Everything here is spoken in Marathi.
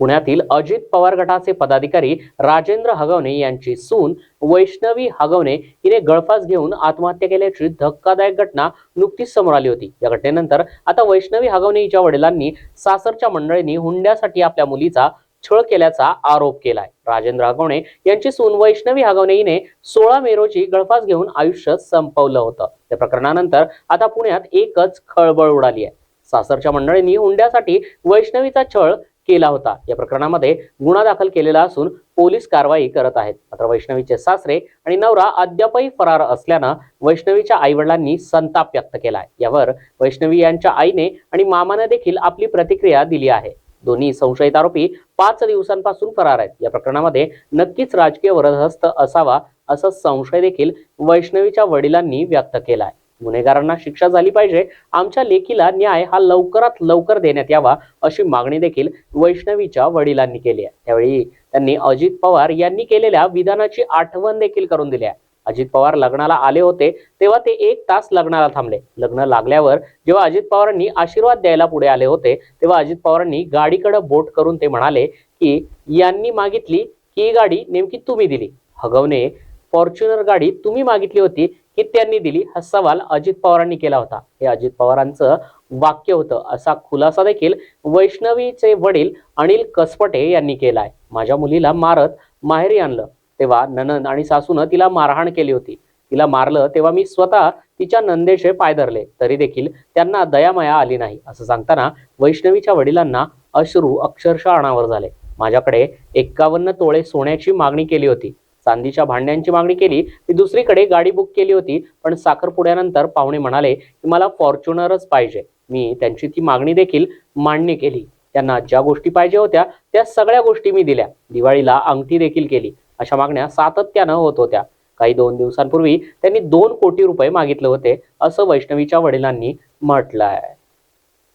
पुण्यातील अजित पवार गटाचे पदाधिकारी राजेंद्र हगवणे यांची सून वैष्णवी हगवणे हिने गळफास घेऊन आत्महत्या केल्याची धक्कादायक घटना नुकतीच समोर आली होती. या घटनेनंतर आता वैष्णवी हगवणे हिच्या वडिलांनी सासरच्या मंडळींनी हुंड्यासाठी आपल्या मुलीचा छळ केल्याचा आरोप केलाय. राजेंद्र हगवणे यांची सून वैष्णवी हगवणे हिने सोळा मे रोजी गळफास घेऊन आयुष्य संपवलं होतं. त्या प्रकरणानंतर आता पुण्यात एकच खळबळ उडाली आहे. सासरच्या मंडळींनी हुंड्यासाठी वैष्णवीचा छळ केला होता. या प्रकरणामध्ये गुन्हा दाखल केलेला असून पोलीस कारवाई करत आहेत. मात्र वैष्णवीचे सासरे आणि नवरा अद्यापही फरार असल्यानं वैष्णवीच्या आईवडिलांनी संताप व्यक्त केलाय. यावर वैष्णवी यांच्या आईने आणि मामाने देखील आपली प्रतिक्रिया दिली आहे. दोन्ही संशयित आरोपी पाच दिवसांपासून फरार आहेत. या प्रकरणामध्ये नक्कीच राजकीय वरदहस्त असावा असा संशय देखील वैष्णवीच्या वडिलांनी व्यक्त केलाय. गुन्हेगारांना शिक्षा झाली पाहिजे. आमच्या लेकीला न्याय हा लवकरात लवकर देण्यात यावा अशी मागणी देखील वैष्णवीच्या वडिलांनी केली आहे. त्यावेळी त्यांनी अजित पवार यांनी केलेल्या विधानाची आठवण देखील करून दिली आहे. अजित पवार लग्नाला आले होते तेव्हा ते एक तास लग्नाला थांबले. लग्न लागल्यावर जेव्हा अजित पवारांनी आशीर्वाद द्यायला पुढे आले होते तेव्हा अजित पवारांनी गाडीकडे बोट करून ते म्हणाले की यांनी मागितली की ही गाडी नेमकी तुम्ही दिली. हगवणे फॉर्च्युनर गाडी तुम्ही मागितली होती की त्यांनी दिली. हा सवाल अजित पवारांनी केला होता. हे अजित पवारांचं वाक्य होतं. असा खुलासा देखील वैष्णवीचे वडील अनिल कसपटे यांनी केलाय. माझ्या मुलीला मारत माहेरी आणलं. तेव्हा ननंद आणि सासूनं तिला मारहाण केली होती. तिला मारलं तेव्हा मी स्वतः तिच्या नंदेचे पाय धरले. तरी देखील त्यांना दयामाया आली नाही. असं सांगताना वैष्णवीच्या वडिलांना अश्रू अक्षरशः अनावर झाले. माझ्याकडे एक्कावन्न तोळे सोन्याची मागणी केली होती. चांदीच्या भांड्यांची मागणी केली ती दुसरीकडे गाडी बुक केली होती. पण साखरपुड्यानंतर पाहुणे म्हणाले की मला फॉर्च्युनरच पाहिजे. मी त्यांची ती मागणी देखील मान्य केली. त्यांना ज्या गोष्टी पाहिजे होत्या त्या सगळ्या गोष्टी मी दिल्या. दिवाळीला अंगठी देखील केली. अशा मागण्या सातत्यानं होत होत्या. काही दोन दिवसांपूर्वी त्यांनी दोन कोटी रुपये मागितले होते असं वैष्णवीच्या वडिलांनी म्हटलं आहे